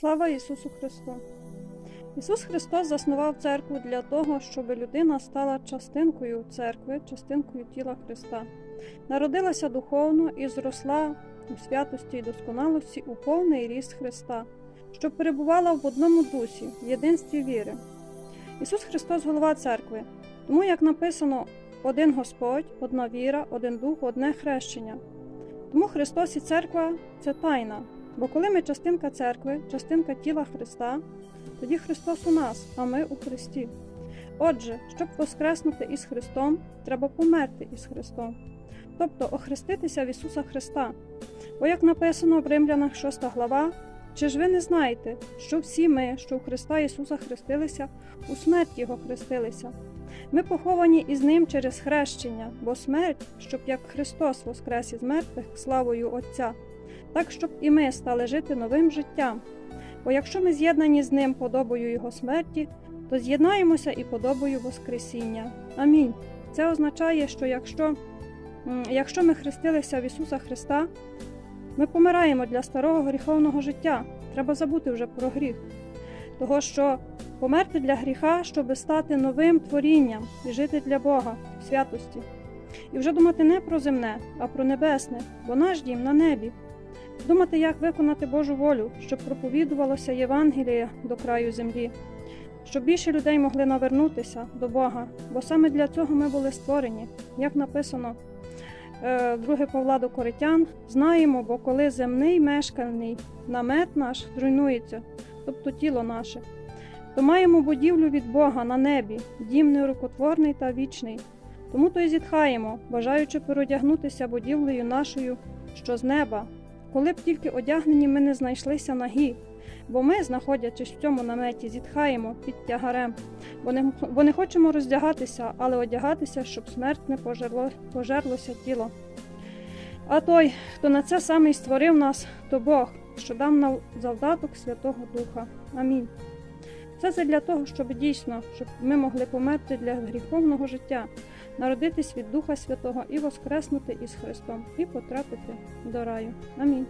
Слава Ісусу Христу! Ісус Христос заснував церкву для того, щоб людина стала частинкою церкви, частинкою тіла Христа, народилася духовно і зросла у святості і досконалості у повний ріст Христа, щоб перебувала в одному дусі, в єдинстві віри. Ісус Христос голова церкви, тому, як написано, один Господь, одна віра, один дух, одне хрещення. Тому Христос і церква це тайна. Бо коли ми частинка церкви, частинка тіла Христа, тоді Христос у нас, а ми у Христі. Отже, щоб воскреснути із Христом, треба померти із Христом, тобто охреститися в Ісуса Христа. Бо, як написано в Римлянах 6 глава, чи ж ви не знаєте, що всі ми, що у Христа Ісуса хрестилися, у смерть Його хрестилися? Ми поховані із Ним через хрещення, бо смерть, щоб як Христос воскрес із мертвих славою Отця, так щоб і ми стали жити новим життям. Бо якщо ми з'єднані з Ним подобою Його смерті, то з'єднаємося і подобою Воскресіння. Амінь. Це означає, що якщо, якщо ми хрестилися в Ісуса Христа, ми помираємо для старого гріховного життя. Треба забути вже про гріх. Того, що померти для гріха, щоб стати новим творінням і жити для Бога в святості. І вже думати не про земне, а про небесне, бо наш дім на небі. Думати, як виконати Божу волю, щоб проповідувалося Євангеліє до краю землі, щоб більше людей могли навернутися до Бога, бо саме для цього ми були створені, як написано е, 2 Павла до Коритян, знаємо, бо коли земний мешкальний намет наш зруйнується, тобто тіло наше, то маємо будівлю від Бога на небі, дім нерукотворний та вічний. Тому то й зітхаємо, бажаючи переодягнутися будівлею нашою, що з неба, коли б тільки одягнені ми не знайшлися нагі, бо ми, знаходячись в цьому наметі, зітхаємо під тягарем, бо не, бо не хочемо роздягатися, але одягатися, щоб смерть не пожерло, пожерлося тіло. А той, хто на це саме й створив нас, то Бог, що дав нам завдаток Святого Духа. Амінь. Це для того, щоб дійсно, щоб ми могли померти для гріховного життя, народитись від Духа Святого і воскреснути із Христом, і потрапити до раю. Амінь.